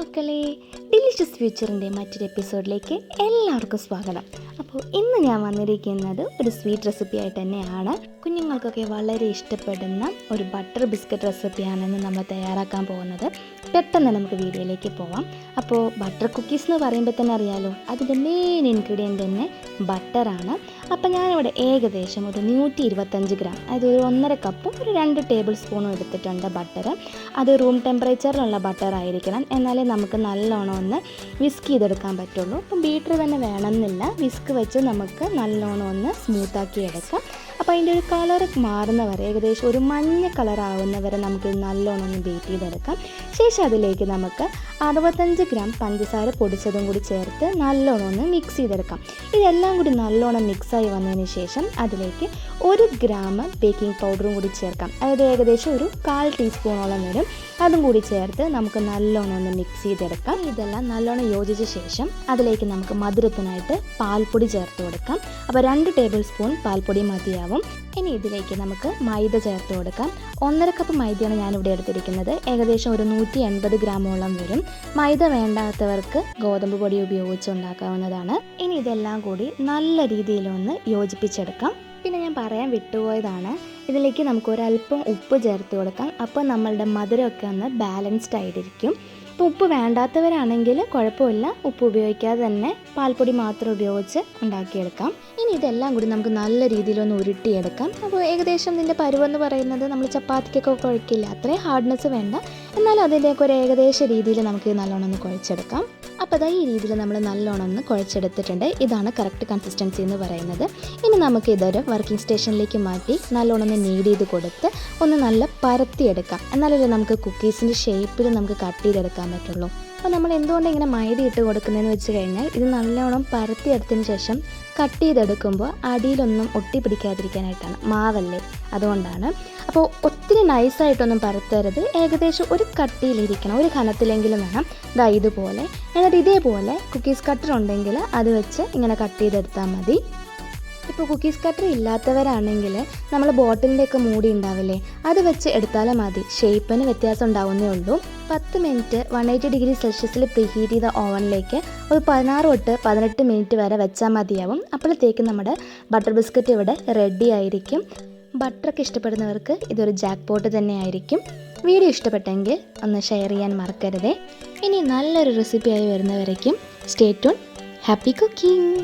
മക്കളെ ഡിലിഷ്യസ് ഫ്യൂച്ചറിന്റെ മറ്റൊരു എപ്പിസോഡിലേക്ക് എല്ലാവർക്കും സ്വാഗതം. അപ്പോൾ ഇന്ന് ഞാൻ വന്നിരിക്കുന്നത് ഒരു സ്വീറ്റ് റെസിപ്പി ആയിട്ട് തന്നെയാണ്. കുഞ്ഞുങ്ങൾക്കൊക്കെ വളരെ ഇഷ്ടപ്പെടുന്ന ഒരു ബട്ടർ ബിസ്ക്കറ്റ് റെസിപ്പിയാണ് ഇന്ന് നമ്മൾ തയ്യാറാക്കാൻ പോകുന്നത്. പെട്ടെന്ന് നമുക്ക് വീഡിയോയിലേക്ക് പോവാം. അപ്പോൾ ബട്ടർ കുക്കീസ് എന്ന് പറയുമ്പോൾ തന്നെ അറിയാലോ അതിന്റെ മെയിൻ ഇൻഗ്രീഡിയന്റ് തന്നെ ബട്ടറാണ് അപ്പോൾ ഞാനിവിടെ ഏകദേശം ഒരു നൂറ്റി ഇരുപത്തഞ്ച് ഗ്രാം അതായത് ഒരു ഒന്നര കപ്പും ഒരു രണ്ട് ടേബിൾ സ്പൂണും എടുത്തിട്ടുണ്ട് ബട്ടർ അത് റൂം ടെമ്പറേച്ചറിലുള്ള ബട്ടർ ആയിരിക്കണം. എന്നാലേ നമുക്ക് നല്ലോണം ഒന്ന് വിസ്ക് ചെയ്തെടുക്കാൻ പറ്റുള്ളൂ. അപ്പം ബീറ്റർ തന്നെ വേണമെന്നില്ല വിസ്ക് വെച്ച് നമുക്ക് നല്ലോണം ഒന്ന് സ്മൂത്താക്കി എടുക്കാം. അപ്പോൾ അതിന്റെ ഒരു കളർ മാറുന്ന വരെ ഏകദേശം ഒരു മഞ്ഞ കളർ ആവുന്ന വരെ നമുക്ക് നല്ലോണം ഒന്ന് ബീറ്റ് ചെയ്തെടുക്കാം. ശേഷം അതിലേക്ക് നമുക്ക് അറുപത്തഞ്ച് ഗ്രാം പഞ്ചസാര പൊടിച്ചതും കൂടി ചേർത്ത് നല്ലോണം ഒന്ന് മിക്സ് ചെയ്തെടുക്കാം. ഇതെല്ലാം കൂടി നല്ലോണം മിക്സായി വന്നതിന് ശേഷം അതിലേക്ക് ഒരു ഗ്രാം ബേക്കിംഗ് പൗഡറും കൂടി ചേർക്കാം. അതായത് ഏകദേശം ഒരു കാൽ ടീസ്പൂണോളം വരും. അതും കൂടി ചേർത്ത് നമുക്ക് നല്ലോണം ഒന്ന് മിക്സ് ചെയ്തെടുക്കാം. ഇതെല്ലാം നല്ലോണം യോജിച്ച ശേഷം അതിലേക്ക് നമുക്ക് മധുരത്തിനായിട്ട് പാൽപ്പൊടി ചേർത്ത് കൊടുക്കാം. അപ്പോൾ രണ്ട് ടേബിൾ സ്പൂൺ പാൽപ്പൊടി മതിയാവും. ഇനി ഇതിലേക്ക് നമുക്ക് മൈദ ചേർത്ത് കൊടുക്കാം. ഒന്നര കപ്പ് മൈദയാണ് ഞാനിവിടെ എടുത്തിരിക്കുന്നത്. ഏകദേശം ഒരു നൂറ്റി എൺപത് ഗ്രാമോളം വരും. മൈദ വേണ്ടാത്തവർക്ക് ഗോതമ്പ് പൊടി ഉപയോഗിച്ച് ഉണ്ടാക്കാവുന്നതാണ്. ഇനി ഇതെല്ലാം കൂടി നല്ല രീതിയിലൊന്ന് യോജിപ്പിച്ചെടുക്കാം. പിന്നെ ഞാൻ പറയാൻ വിട്ടുപോയതാണ്. ഇതിലേക്ക് നമുക്ക് ഒരല്പം ഉപ്പ് ചേർത്ത് കൊടുക്കാം. അപ്പോൾ നമ്മളുടെ മധുരമൊക്കെ ഒന്ന് ബാലൻസ്ഡ് ആയിട്ടിരിക്കും. അപ്പോൾ ഉപ്പ് വേണ്ടാത്തവരാണെങ്കിൽ കുഴപ്പമില്ല. ഉപ്പ് ഉപയോഗിക്കാതെ തന്നെ പാൽപ്പൊടി മാത്രം ഉപയോഗിച്ച് ഉണ്ടാക്കിയെടുക്കാം. ഇനി ഇതെല്ലാം കൂടി നമുക്ക് നല്ല രീതിയിലൊന്ന് ഉരുട്ടിയെടുക്കാം. അപ്പോൾ ഏകദേശം ഇതിന്റെ പരുവെന്ന് പറയുന്നത് നമ്മൾ ചപ്പാത്തിക്കൊക്കെ കുഴക്കില്ല. അത്രയും ഹാർഡ്നെസ് വേണ്ട. എന്നാലും അതിന്റെയൊക്കെ ഒരു ഏകദേശ രീതിയിൽ നമുക്ക് നല്ലോണം ഒന്ന് കുഴച്ചെടുക്കാം. അപ്പോൾ ഈ രീതിയിൽ നമ്മൾ നല്ലോണം ഒന്ന് കുഴച്ചെടുത്തിട്ടുണ്ട്. ഇതാണ് കറക്റ്റ് കൺസിസ്റ്റൻസി എന്ന് പറയുന്നത്. ഇനി നമുക്ക് ഇതൊരു വർക്കിംഗ് സ്റ്റേഷനിലേക്ക് മാറ്റി നല്ലോണം ഒന്ന് നീഡ് ചെയ്ത് കൊടുത്ത് ഒന്ന് നല്ല പരത്തിയെടുക്കാം. എന്നാലല്ലേ നമുക്ക് കുക്കീസിന്റെ ഷേപ്പിൽ നമുക്ക് കട്ട് ചെയ്തെടുക്കാൻ പറ്റുള്ളൂ. അപ്പോൾ നമ്മൾ എന്തുകൊണ്ട് ഇങ്ങനെ മൈദ ഇട്ട് കൊടുക്കുന്നതെന്ന് വെച്ച് കഴിഞ്ഞാൽ ഇത് നല്ലോണം പരത്തിയെടുത്തതിന് ശേഷം കട്ട് ചെയ്തെടുക്കുമ്പോൾ അടിയിലൊന്നും ഒട്ടി പിടിക്കാതിരിക്കാനായിട്ടാണ് മാവല്ലേ? അതുകൊണ്ടാണ്. അപ്പോൾ ഒത്തിരി നൈസായിട്ടൊന്നും പരത്തരുത്. ഏകദേശം ഒരു കട്ടിയിലിരിക്കണം. ഒരു കനത്തിലെങ്കിലും വേണം. ഇതാ ഇതുപോലെ. എന്നിട്ട് ഇതേപോലെ കുക്കീസ് കട്ടർ ഉണ്ടെങ്കിൽ അത് വെച്ച് ഇങ്ങനെ കട്ട് ചെയ്തെടുത്താൽ മതി. ഇപ്പോൾ കുക്കീസ് കട്ടർ ഇല്ലാത്തവരാണെങ്കിൽ നമ്മൾ ബോട്ടിലിന്റെ ഒക്കെ മൂടി ഉണ്ടാവില്ലേ? അത് വെച്ച് എടുത്താലും മതി. ഷേപ്പിന് വ്യത്യാസം ഉണ്ടാവുന്നേ ഉള്ളൂ. പത്ത് മിനിറ്റ് വൺ എയ്റ്റി ഡിഗ്രി സെൽഷ്യസിൽ പ്രീഹീറ്റ് ചെയ്ത ഓവനിലേക്ക് ഒരു പതിനാറ് തൊട്ട് പതിനെട്ട് മിനിറ്റ് വരെ വെച്ചാൽ മതിയാവും. അപ്പോഴത്തേക്ക് നമ്മുടെ ബട്ടർ ബിസ്ക്കറ്റ് ഇവിടെ റെഡി ആയിരിക്കും. ബട്ടറൊക്കെ ഇഷ്ടപ്പെടുന്നവർക്ക് ഇതൊരു ജാക്ക് പോട്ട് തന്നെ ആയിരിക്കും വീഡിയോ ഇഷ്ടപ്പെട്ടെങ്കിൽ ഒന്ന് ഷെയർ ചെയ്യാൻ മറക്കരുതേ. ഇനി നല്ലൊരു റെസിപ്പിയായി വരുന്നവരേക്കും സ്റ്റേ ട്യൂൺ ഹാപ്പി കുക്കിംഗ്